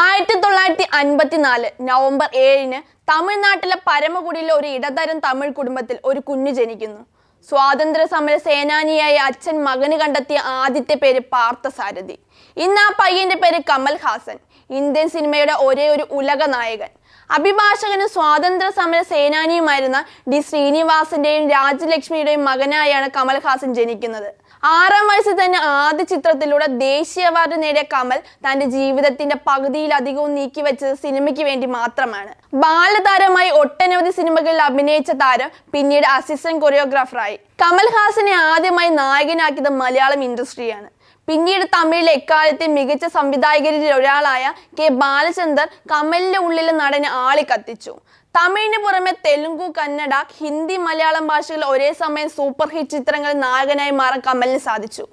ആയിരത്തി തൊള്ളായിരത്തി അൻപത്തി നാല് നവംബർ ഏഴിന് തമിഴ്നാട്ടിലെ പരമകുടിയിലെ ഒരു ഇടതരം തമിഴ് കുടുംബത്തിൽ ഒരു കുഞ്ഞു ജനിക്കുന്നു. സ്വാതന്ത്ര്യ സമര സേനാനിയായ അച്ഛൻ മകന് കണ്ടെത്തിയ ആദ്യത്തെ പേര് പാർത്ഥസാരഥി. ഇന്ന് ആ പയ്യന്റെ പേര് കമൽ ഹാസൻ ഇന്ത്യൻ സിനിമയുടെ ഒരേ ഒരു ഉലക നായകൻ. അഭിഭാഷകനും സ്വാതന്ത്ര്യ സമര സേനാനിയുമായിരുന്ന ഡി ശ്രീനിവാസന്റെയും രാജലക്ഷ്മിയുടെയും മകനായാണ് കമൽഹാസൻ ജനിക്കുന്നത്. ആറാം വയസ്സിൽ തന്നെ ആദ്യ ചിത്രത്തിലൂടെ ദേശീയ അവാർഡ് നേടിയ കമൽ തന്റെ ജീവിതത്തിന്റെ പകുതിയിലധികവും നീക്കിവെച്ചത് സിനിമയ്ക്ക് വേണ്ടി മാത്രമാണ്. ബാലതാരമായി ഒട്ടനവധി സിനിമകളിൽ അഭിനയിച്ച താരം പിന്നീട് അസിസ്റ്റന്റ് കൊറിയോഗ്രാഫറായി കമൽഹാസനെ ആദ്യമായി നായകനാക്കിയത് മലയാളം ഇൻഡസ്ട്രിയാണ് പിന്നീട് തമിഴിലെ എക്കാലത്തെ മികച്ച സംവിധായകരിൽ ഒരാളായ കെ ബാലചന്ദർ കമലിന്റെ ഉള്ളിലെ നടനെ ആളി കത്തിച്ചു തമിഴിന് പുറമെ തെലുങ്കു കന്നഡ ഹിന്ദി മലയാളം ഭാഷകളിൽ ഒരേ സമയം സൂപ്പർ ഹിറ്റ് ചിത്രങ്ങളിൽ നായകനായി മാറാൻ കമലിന് സാധിച്ചു.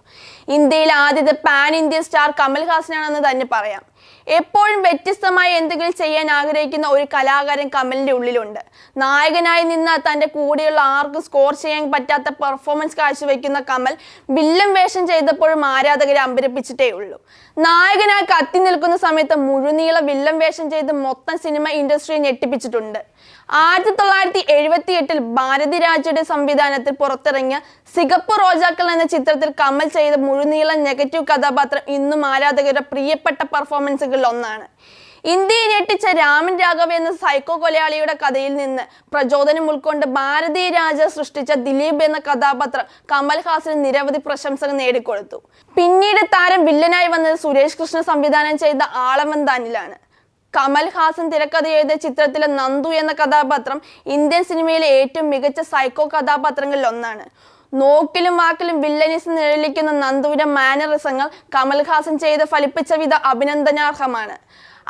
ഇന്ത്യയിൽ ആദ്യത്തെ പാൻ ഇന്ത്യൻ സ്റ്റാർ കമൽ കമൽഹാസനാണെന്ന് തന്നെ പറയാം. എപ്പോഴും വ്യത്യസ്തമായി എന്തെങ്കിലും ചെയ്യാൻ ആഗ്രഹിക്കുന്ന ഒരു കലാകാരൻ കമലിന്റെ ഉള്ളിലുണ്ട്. നായകനായി നിന്ന് തന്റെ കൂടെയുള്ള ആർക്കും സ്കോർ ചെയ്യാൻ പറ്റാത്ത പെർഫോമൻസ് കാഴ്ചവെക്കുന്ന കമൽ വില്ലൻ വേഷം ചെയ്തപ്പോഴും ആരാധകരെ അമ്പരപ്പിച്ചിട്ടേ ഉള്ളൂ. നായകനായി കത്തി നിൽക്കുന്ന സമയത്ത് മുഴുനീള വില്ലൻ വേഷം ചെയ്ത് മൊത്തം സിനിമ ഇൻഡസ്ട്രിയെ ഞെട്ടിപ്പിച്ചിട്ടുണ്ട്. ആയിരത്തി തൊള്ളായിരത്തി എഴുപത്തി എട്ടിൽ ഭാരതി രാജയുടെ സംവിധാനത്തിൽ പുറത്തിറങ്ങിയ സിഗപ്പ് റോജാക്കൾ എന്ന ചിത്രത്തിൽ കമൽ ചെയ്ത മുഴുനീള നെഗറ്റീവ് കഥാപാത്രം ഇന്നും ആരാധകരുടെ പ്രിയപ്പെട്ട പെർഫോമൻസുകളിൽ ഒന്നാണ്. ഇന്ത്യയെ ഞെട്ടിച്ച രാമൻ രാഘവ എന്ന സൈക്കോ കൊലയാളിയുടെ കഥയിൽ നിന്ന് പ്രചോദനം ഉൾക്കൊണ്ട് ഭാരതീയ രാജ സൃഷ്ടിച്ച ദിലീപ് എന്ന കഥാപാത്രം കമൽഹാസന് നിരവധി പ്രശംസകൾ നേടിക്കൊടുത്തു. പിന്നീട് താരം വില്ലനായി വന്നത് സുരേഷ് കൃഷ്ണ സംവിധാനം ചെയ്ത ആളവന്താനിലാണ് കമൽ ഹാസൻ തിരക്കഥ എഴുതിയ ചിത്രത്തിലെ നന്ദു എന്ന കഥാപാത്രം ഇന്ത്യൻ സിനിമയിലെ ഏറ്റവും മികച്ച സൈക്കോ കഥാപാത്രങ്ങളിൽ ഒന്നാണ്. നോക്കിലും വാക്കിലും വില്ലനിസ് നിഴലിക്കുന്ന നന്ദുവിന്റെ മാനറിസങ്ങൾ കമൽഹാസൻ ചെയ്ത് ഫലിപ്പിച്ച വിധ അഭിനന്ദനാർഹമാണ്.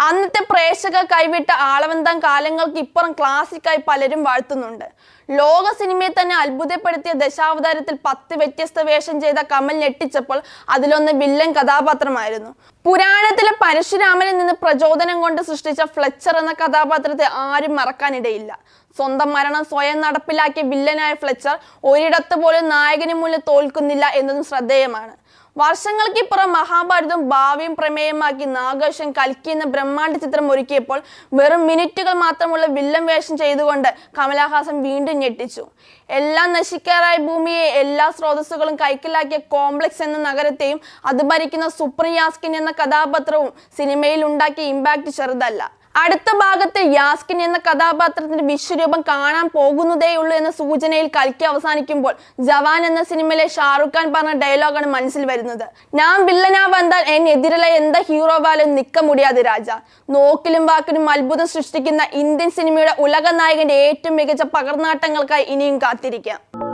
അന്നത്തെ പ്രേക്ഷക കൈവിട്ട ആളവന്തം കാലങ്ങൾക്ക് ഇപ്പുറം ക്ലാസിക്കായി പലരും വാഴ്ത്തുന്നുണ്ട്. ലോക സിനിമയെ തന്നെ അത്ഭുതപ്പെടുത്തിയ ദശാവതാരത്തിൽ പത്ത് വ്യത്യസ്ത വേഷം ചെയ്ത കമൽ ഞെട്ടിച്ചപ്പോൾ അതിലൊന്ന് വില്ലൻ കഥാപാത്രമായിരുന്നു. പുരാണത്തിലെ പരശുരാമനിൽ നിന്ന് പ്രചോദനം കൊണ്ട് സൃഷ്ടിച്ച ഫ്ലെച്ചർ എന്ന കഥാപാത്രത്തെ ആരും മറക്കാനിടയില്ല. സ്വന്തം മരണം സ്വയം നടപ്പിലാക്കിയ വില്ലനായ ഫ്ലെച്ചർ ഒരിടത്ത് പോലും നായകന് മുന്നിൽ തോൽക്കുന്നില്ല എന്നതും ശ്രദ്ധേയമാണ്. വർഷങ്ങൾക്കിപ്പുറം മഹാഭാരതം ഭാവിയും പ്രമേയമാക്കി നാഗേഷൻ കൽക്കി എന്ന ബ്രഹ്മാണ്ഡ ചിത്രം ഒരുക്കിയപ്പോൾ വെറും മിനിറ്റുകൾ മാത്രമുള്ള വില്ലൻ വേഷം ചെയ്തുകൊണ്ട് കമലഹാസൻ വീണ്ടും ഞെട്ടിച്ചു. എല്ലാം നശിക്കാറായ ഭൂമിയെ എല്ലാ സ്രോതസ്സുകളും കൈക്കലാക്കിയ കോംപ്ലക്സ് എന്ന നഗരത്തെയും അത് ഭരിക്കുന്ന സുപ്രിയാസ്കിൻ എന്ന കഥാപാത്രവും സിനിമയിൽ ഉണ്ടാക്കിയ ഇമ്പാക്ട് ചെറുതല്ല. അടുത്ത ഭാഗത്ത് യാസ്കിൻ എന്ന കഥാപാത്രത്തിന്റെ വിശ്വരൂപം കാണാൻ പോകുന്നതേയുള്ളൂ എന്ന സൂചനയിൽ കൽക്കി അവസാനിക്കുമ്പോൾ ജവാൻ എന്ന സിനിമയിലെ ഷാറുഖ് ഖാൻ പറഞ്ഞ ഡയലോഗാണ് മനസ്സിൽ വരുന്നത്. ഞാൻ വില്ലനാ വന്നാൽ എതിരുള്ള എന്താ ഹീറോവാലും നിക്ക മുടിയാതെ രാജ. നോക്കിലും വാക്കിലും അത്ഭുതം സൃഷ്ടിക്കുന്ന ഇന്ത്യൻ സിനിമയുടെ ഉലക നായകന്റെ ഏറ്റവും മികച്ച പകർന്നാട്ടങ്ങൾക്കായി ഇനിയും കാത്തിരിക്കാം.